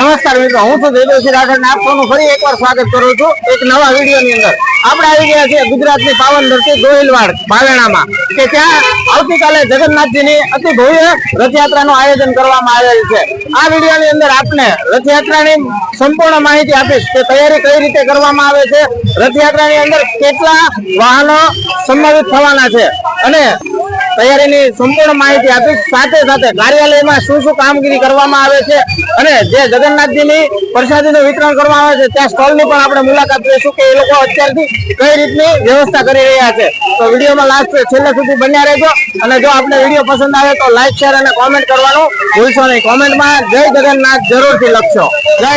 નમસ્કાર મિત્રો, હું છું જયદેવસિંહ રાઠોડ આપનું ફરી એકવાર સ્વાગત કરું છું એક નવા વીડિયો ની અંદર. આપણે આવી ગયા છીએ ગુજરાતની પાવન ધરતી ગોહિલવાડ પાલણામાં કે ત્યાં આવતીકાલે જગન્નાથજીની અતિ ભવ્ય રથયાત્રાનું આયોજન કરવામાં આવેલ છે. આ વીડિયો ની અંદર આપને રથયાત્રાની સંપૂર્ણ માહિતી આપીશ કે તૈયારી કઈ રીતે કરવામાં આવે છે, રથયાત્રાની અંદર કેટલા વાહનો સંભવિત થવાના છે, અને તૈયારીની સંપૂર્ણ માહિતી આપી. સાથે સાથે કાર્યાલયમાં શું શું કામગીરી કરવામાં આવે છે અને જે જગન્નાથજીની પ્રસાદીનું વિતરણ કરવામાં આવે છે, ત્યાં સ્ટોલની પણ આપણે મુલાકાત લઈશું કે એ લોકો અત્યારથી કઈ રીતની વ્યવસ્થા કરી રહ્યા છે. તો વિડીયોમાં લાસ્ટ છેલ્લે સુધી બન્યા રહેજો. અને જો આપણે વીડિયો પસંદ આવે તો લાઈક શેર અને કોમેન્ટ કરવાનું ભૂલશો નહીં. કોમેન્ટમાં જય જગન્નાથ જરૂરથી લખશો જય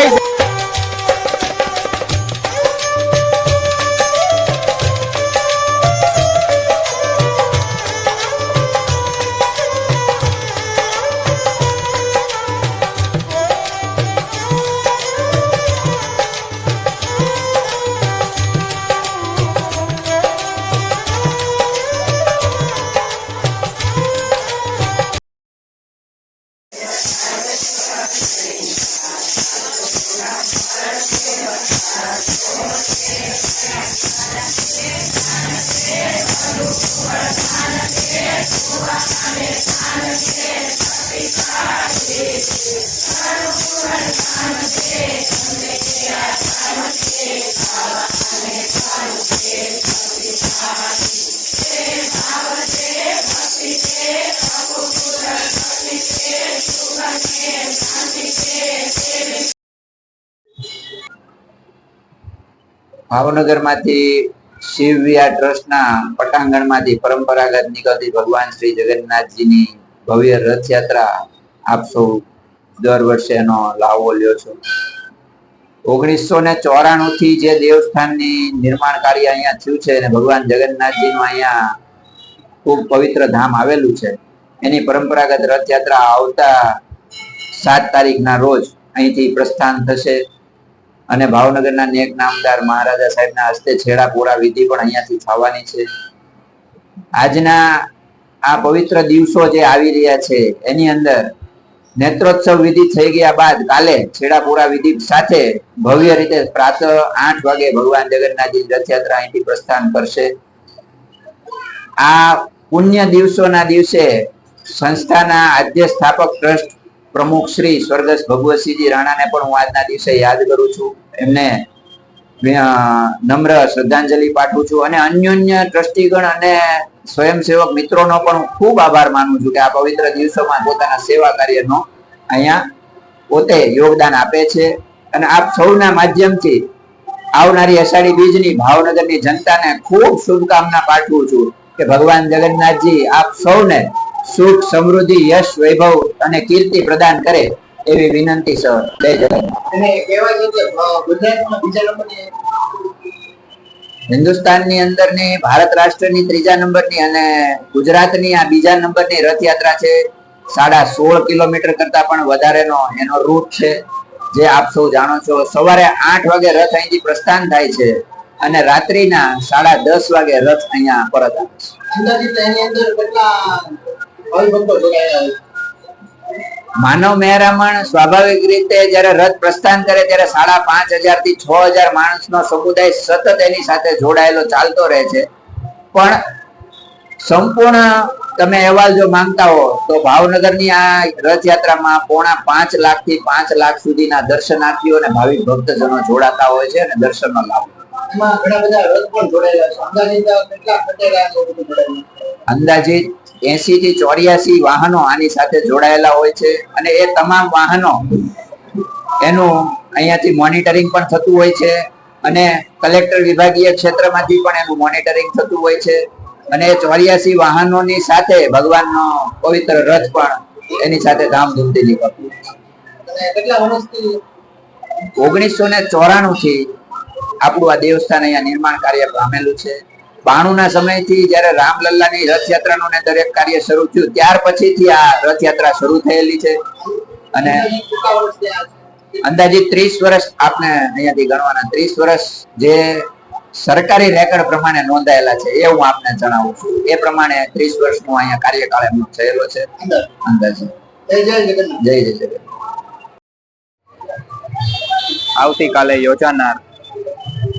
ભાવનગરમાંથી શિવવિયા ટ્રસ્ટના પટાંગણમાંથી પરંપરાગત નીકળતી ભગવાન શ્રી જગન્નાથજીની ભવ્ય રથયાત્રા આપ દર વર્ષે એનો લાવો લ્યો છો. ઓગણીસો ને ચોરાણું થી જે દેવસ્થાનની નિર્માણ કાર્ય અહીંયા થયું છે અને ભગવાન જગન્નાથજીનું અહીંયા ખૂબ પવિત્ર ધામ આવેલું છે, એની પરંપરાગત રથયાત્રા આવતા સાત તારીખના રોજ અહીંથી પ્રસ્થાન થશે. અને ભાવનગરના નેક નામદાર મહારાજા સાહેબના હસ્તે છેડા પૂરા વિધિ પણ અહીંયાથી થવાની છે. આજના આ પવિત્ર દિવસો જે આવી રહ્યા છે, એની અંદર નેત્રોત્સવ વિધિ થઈ ગયા બાદ કાલે છેડા પૂરા વિધિ સાથે ભવ્ય રીતે પ્રાત આઠ વાગે ભગવાન જગન્નાથજી રથયાત્રા અહીંથી પ્રસ્થાન કરશે. આ પુણ્ય દિવસોના દિવસે સંસ્થાના આદ્ય સ્થાપક ટ્રસ્ટ પ્રમુખ શ્રી સ્વર્ગસ્થ ભગવતસિંહજી રાણાને પણ હું આજના દિવસે યાદ કરું છું. એમને નમ્ર શ્રદ્ધાંજલિ પાઠવું છું અને અન્યોન્ય ટ્રસ્ટીગણ અને સ્વયંસેવક મિત્રોનો પણ હું ખૂબ આભાર માનું છું કે આ પવિત્ર દિવસોમાં પોતાના સેવા કાર્યનો અહીંયા પોતે યોગદાન આપે છે. અને આપ સૌના માધ્યમથી આવનારી અષાઢી બીજની, ભાવનગરની જનતાને ખૂબ શુભકામના પાઠવું છું કે ભગવાન જગન્નાથજી આપ સૌને સુખ સમૃદ્ધિ યશ વૈભવ અને કીર્તિ પ્રદાન કરે એવી વિનંતી સર. જય જગન્નાથ હિન્દુસ્તાનની અંદરની ભારત રાષ્ટ્રની ત્રીજા નંબરની અને ગુજરાતની આ બીજા નંબરની રથયાત્રા છે સાડા સોળ કિલોમીટર કરતા પણ વધારેનો એનો રૂટ છે જે આપ સૌ જાણો છો. સવારે આઠ વાગે રથ અહીંથી પ્રસ્થાન થાય છે અને રાત્રિના સાડા દસ વાગે રથ અહીંયા પરત આવે છે. માનવ મહેરામણ સ્વાભાવિક રીતે જ્યારે રથ પ્રસ્થાન કરે ત્યારે સાડા પાંચ હજારથી છ હજાર માણસનો સમુદાય સતત એની સાથે જોડાયેલો ચાલતો રહે છે. પણ સંપૂર્ણ તમે અહેવાલ જો માંગતા હો, તો ભાવનગરની આ રથયાત્રામાં પોણા પાંચ લાખથી પાંચ લાખ સુધીના દર્શનાર્થીઓ અને ભાવિક ભક્તજનો જોડાતા હોય છે અને દર્શનનો લાભ એમાં ઘણા બધા રથ પણ જોડાયેલા છે. અંદાજિત કેટલા ખટેલા છે બધું જોડાયેલું અંદાજિત એસી થી ચોર્યાસી વાહનો આની સાથે જોડાયેલા હોય છે અને એ તમામ વાહનો એનું અહીંયાથી મોનિટરિંગ પણ થતું હોય છે અને કલેક્ટર વિભાગીય ક્ષેત્રમાંથી પણ એનું મોનિટરિંગ થતું હોય છે અને એ ચોર્યાસી વાહનોની સાથે ભગવાનનો પવિત્ર રથ પણ એની સાથે ધામધૂમથી નીકળતું ઓગણીસો ને ચોરાણું થી આપણું આ દેવસ્થાન અહીંયા નિર્માણ કાર્ય પામેલું છે. બાણું ના સમયથી જયારે રામલલ્લાની રથયાત્રાનું ને દરેક કાર્ય શરૂ થયું, ત્યાર પછીથી આ રથયાત્રા શરૂ થયેલી છે. અને? અંદાજિત ત્રીસ વર્ષ આપને અહીંયાથી ગણવાના, ત્રીસ વર્ષ જે સરકારી રેકર્ડ પ્રમાણે નોંધાયેલા છે, એ હું આપને જણાવું છું. એ પ્રમાણે ત્રીસ વર્ષનો અહીંયા કાર્યકાળ એમનો થયેલો છે. અંદાજે જય જય જય આવતીકાલે યોજાનાર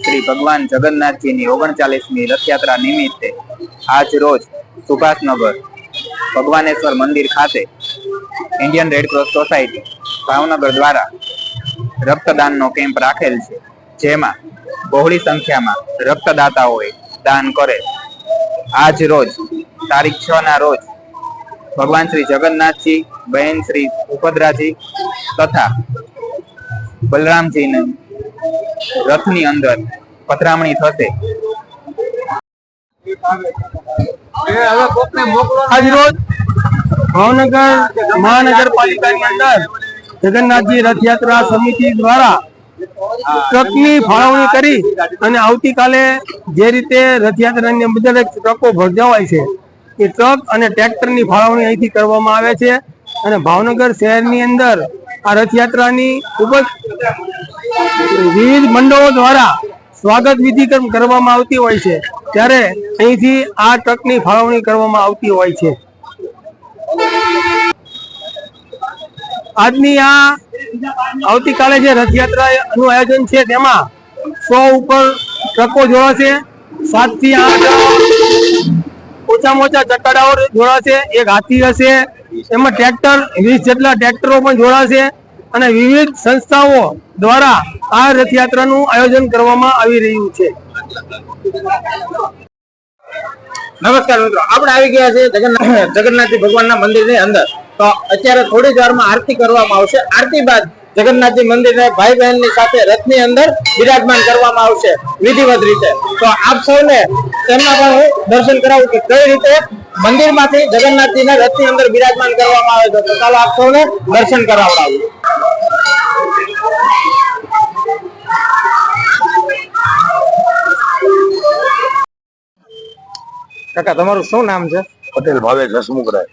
શ્રી ભગવાન જગન્નાથજીની ઓગણચાલીસમી રથયાત્રા નિમિત્તે આજ રોજ સુભાષનગર ભગવાનેશ્વર મંદિર ખાતે ઇન્ડિયન રેડક્રોસ સોસાયટી ભાવનગર દ્વારા રક્તદાનનો કેમ્પ રાખેલ છે, જેમાં બહોળી સંખ્યામાં રક્તદાતાઓએ દાન કરે. આજ રોજ તારીખ છ ના રોજ ભગવાન શ્રી જગન્નાથજી, બહેન શ્રી સુભદ્રાજી તથા બલરામજીને રથની અંદર પધરામણી થશે. આજ રોજ ભાવનગર મહાનગરપાલિકાની અંદર જગન્નાથજી રથયાત્રા સમિતિ દ્વારા ટ્રકની ફાળવણી કરી અને આવતીકાલે જે રીતે રથયાત્રાની અંદર ટ્રકો ભરજાવાય છે એ ટ્રક અને ટ્રેક્ટરની ફાળવણી અહીંથી કરવામાં આવે છે અને ભાવનગર શહેરની અંદર આ રથયાત્રાની ખૂબ જ વિવિધ મંડળો દ્વારા સ્વાગત વિધિ કરવામાં આવતી હોય છે. ત્યારે અહીંથી આ ટ્રકની ફાળવણી કરવામાં આવતી હોય છે. આજની આ આવતીકાલે જે રથયાત્રા નું આયોજન છે, તેમાં સો ઉપર ટ્રકો જોડાશે. સાતથી આઠ ઓછામાં ઓછા ચકાડાઓ જોડાશે. એક હાથી હશે. એમાં ટ્રેક્ટર, વીસ જેટલા ટ્રેક્ટરો પણ જોડાશે. અને વિવિધ સંસ્થાઓ દ્વારા આ રથયાત્રાનું આયોજન કરવામાં આવી રહ્યું છે. નમસ્કાર મિત્રો, આપણે આવી ગયા છે જગન્નાથ જગન્નાથજી ભગવાનના મંદિરની અંદર. તો અત્યારે થોડી જ વારમાં આરતી કરવામાં આવશે. આરતી બાદ જગન્નાથજી મંદિરને ભાઈ બહેનની સાથે રથની અંદર બિરાજમાન કરવામાં આવશે વિધિવત રીતે. તો આપ સૌને તેમના પણ હું દર્શન કરાવું કે કઈ રીતે મંદિરમાંથી જગન્નાથજીને રથની અંદર બિરાજમાન કરવામાં આવે છે. તો ચાલો આપ સૌને દર્શન કરાવડાવું. કાકા તમારું શું નામ છે? પટેલ ભાવેશ હસમુખરાય.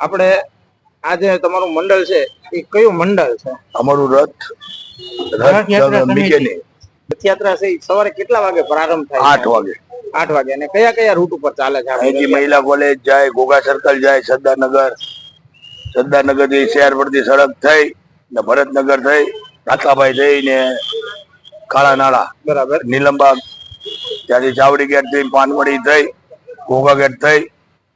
આપણે આ જે તમારું મંડળ છે એ કયું મંડળ છે? અમારું રથ રથયાત્રા છે સવારે કેટલા વાગે પ્રારંભ થાય? આઠ વાગે. આઠ વાગે. અને કયા કયા રૂટ ઉપર ચાલે છે અહીંથી મહિલા કોલેજ જાય ગોગા સર્કલ જાય સરદારનગર. સરદારનગરથી શહેર પરથી સડક થઈ ને ભરતનગર થઈ રાતાભાઈ થઈ ને કાળા નાળા બરાબર. નીલમબાગ. ત્યાંથી ચાવડી ગેટ થઈ પાનવડી થઈ ઘોઘા ગેટ થઈ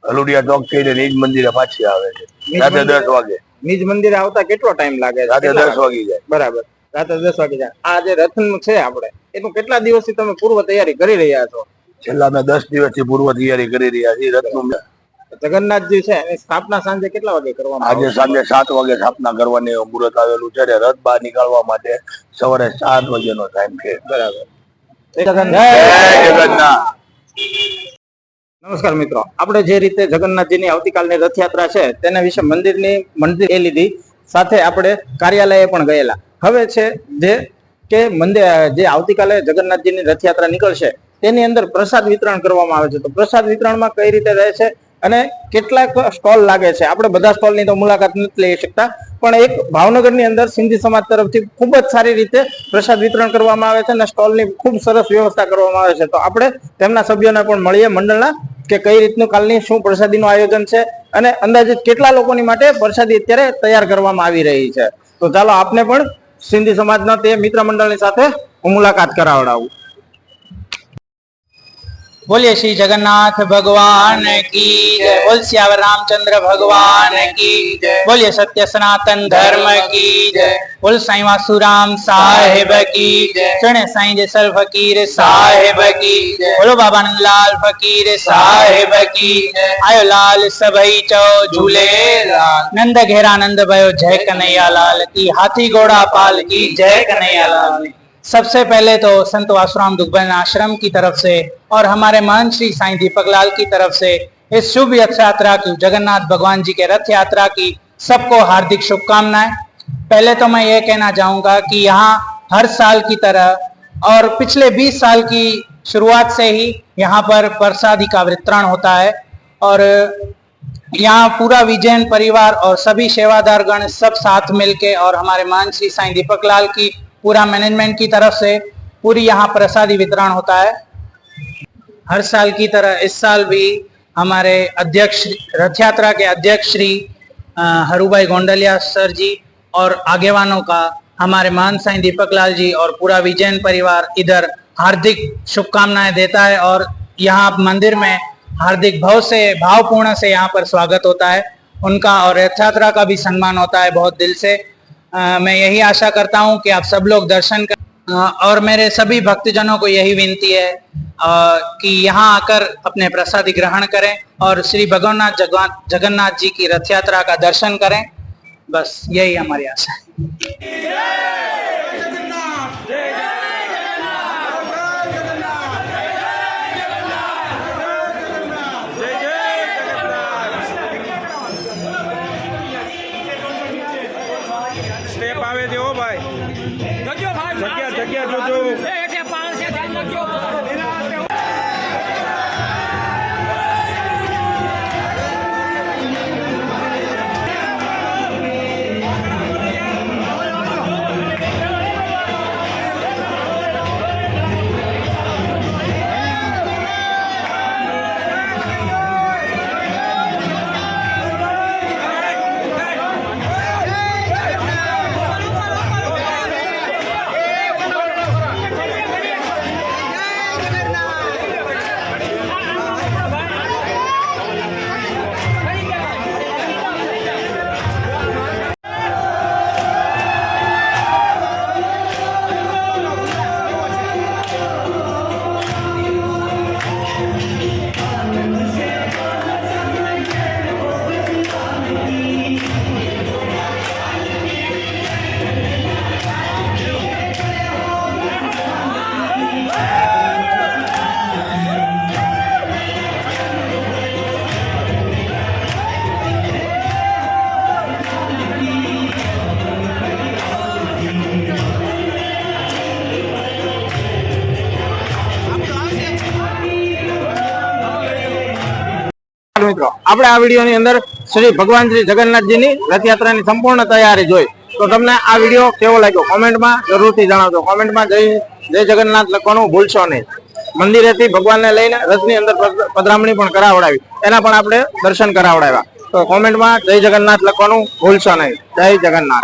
હલુડિયા ચોક થઈને નિજ મંદિરે પાછી આવે છે. રાતે દસ વાગે. નિજ મંદિરે આવતા કેટલો ટાઈમ લાગે રાતે દસ વાગી જાય. બરાબર. રાતે દસ વાગી જાય. આ જે રથનું છે આપણે એનું કેટલા દિવસથી તમે પૂર્વ તૈયારી કરી રહ્યા છો? છેલ્લા અમે દસ દિવસથી પૂર્વ તૈયારી કરી રહ્યા છીએ રથનું. જગન્નાથજી છે એની સ્થાપના સાંજે કેટલા વાગે કરવામાં આજે સાંજે સાત વાગે સ્થાપના કરવાની મુહૂર્ત આવેલું છે રથ બહાર નીકળવા માટે સવારે સાત વાગ્યાનો ટાઈમ છે. બરાબર. નમસ્કાર મિત્રો. આપણે જે રીતે જગન્નાથજીની આવતીકાલની રથયાત્રા છે તેના વિશે મંદિરની મંદિર એ લીધી. સાથે આપણે કાર્યાલયે પણ ગયેલા. હવે છે જે કે મંદિર જે આવતીકાલે જગન્નાથજીની રથયાત્રા નીકળશે તેની અંદર પ્રસાદ વિતરણ કરવામાં આવે છે. તો પ્રસાદ વિતરણમાં કઈ રીતે રહે છે? અને કેટલાક સ્ટોલ લાગે છે. આપણે બધા સ્ટોલની તો મુલાકાત નથી લઈ શકતા, પણ એક ભાવનગરની અંદર સિંધી સમાજ તરફથી ખૂબ જ સારી રીતે પ્રસાદ વિતરણ કરવામાં આવે છે અને સ્ટોલની ખૂબ સરસ વ્યવસ્થા કરવામાં આવે છે. તો આપણે તેમના સભ્યોને પણ મળીએ મંડળના કે કઈ રીતનું કાલની શું પ્રસાદીનું આયોજન છે અને અંદાજિત કેટલા લોકોની માટે પ્રસાદી અત્યારે તૈયાર કરવામાં આવી રહી છે. તો ચાલો આપને પણ સિંધી સમાજના તે મિત્ર મંડળની સાથે હું મુલાકાત કરાવડાવું. બોલીએ શ્રી જગન્નાથ ભગવાન કી જય. બોલ શ્યાવર રામચંદ્ર ભગવાન કી જય. બોલીએ સત્ય સનાતન ધર્મ કી જય. બોલ સાંઈ વાસુરામ સાહેબ કી જય. ચણે સાંઈ જેસલ ફકીર સાહેબ કી જય. બોલો બાબા નંદલાલ ફકીર સાહેબ કી જય. આયો લાલ સભઈ ચો ઝૂલે નંદ ઘેરાનંદ ભયો જય કનૈયા લાલ કી. હાથી ઘોડા પાલ કી જય કનૈયા લાલ सबसे पहले तो संत वासुराम दुग्गन आश्रम की तरफ़ से और हमारे महंत श्री साईं दीपक लाल की तरफ़ से इस शुभ रथ यात्रा की, जगन्नाथ भगवान जी के रथ यात्रा की सबको हार्दिक शुभकामनाएँ। पहले तो मैं ये कहना चाहूँगा कि यहाँ हर साल की तरह और पिछले 20 साल की शुरुआत से ही यहाँ पर प्रसादी का वितरण होता है और यहाँ पूरा विजयन परिवार और सभी सेवादार गण सब साथ मिलके और हमारे मान श्री साईं दीपक लाल की पूरा मैनेजमेंट की तरफ़ से पूरी यहाँ प्रसादी वितरण होता है। हर साल की तरह इस साल भी हमारे अध्यक्ष रथ यात्रा के अध्यक्ष श्री हरुभाई गोंडलिया सर जी और आगेवानों का, हमारे मान साई दीपक लाल जी और पूरा विजयन परिवार इधर हार्दिक शुभकामनाएँ देता है और यहाँ मंदिर में हार्दिक भाव से, भावपूर्ण से यहाँ पर स्वागत होता है। उनका और रथ यात्रा का भी सम्मान होता है बहुत दिल से। अ, मैं यही आशा करता हूँ कि आप सब लोग दर्शन कर और मेरे सभी भक्तजनों को यही विनती है आ, कि यहाँ आकर अपने प्रसादी ग्रहण करें और श्री भगवान जगन्नाथ जी की रथ यात्रा का दर्शन करें। बस यही हमारी आशा है। મિત્રો, આપણે આ વીડિયો ની અંદર શ્રી ભગવાન શ્રી જગન્નાથજીની રથયાત્રાની સંપૂર્ણ તૈયારી જોઈ. તો તમને આ વીડિયો કેવો લાગ્યો? કોમેન્ટમાં જરૂરથી જણાવજો. કોમેન્ટમાં જય જય જગન્નાથ લખવાનું ભૂલશો નહીં. મંદિરેથી ભગવાનને લઈને રથની અંદર પધ- પધરામણી પણ કરાવડાવી. એના પણ આપણે દર્શન કરાવડાવ્યા. તો કોમેન્ટમાં જય જગન્નાથ લખવાનું ભૂલશો નહીં. જય જગન્નાથ.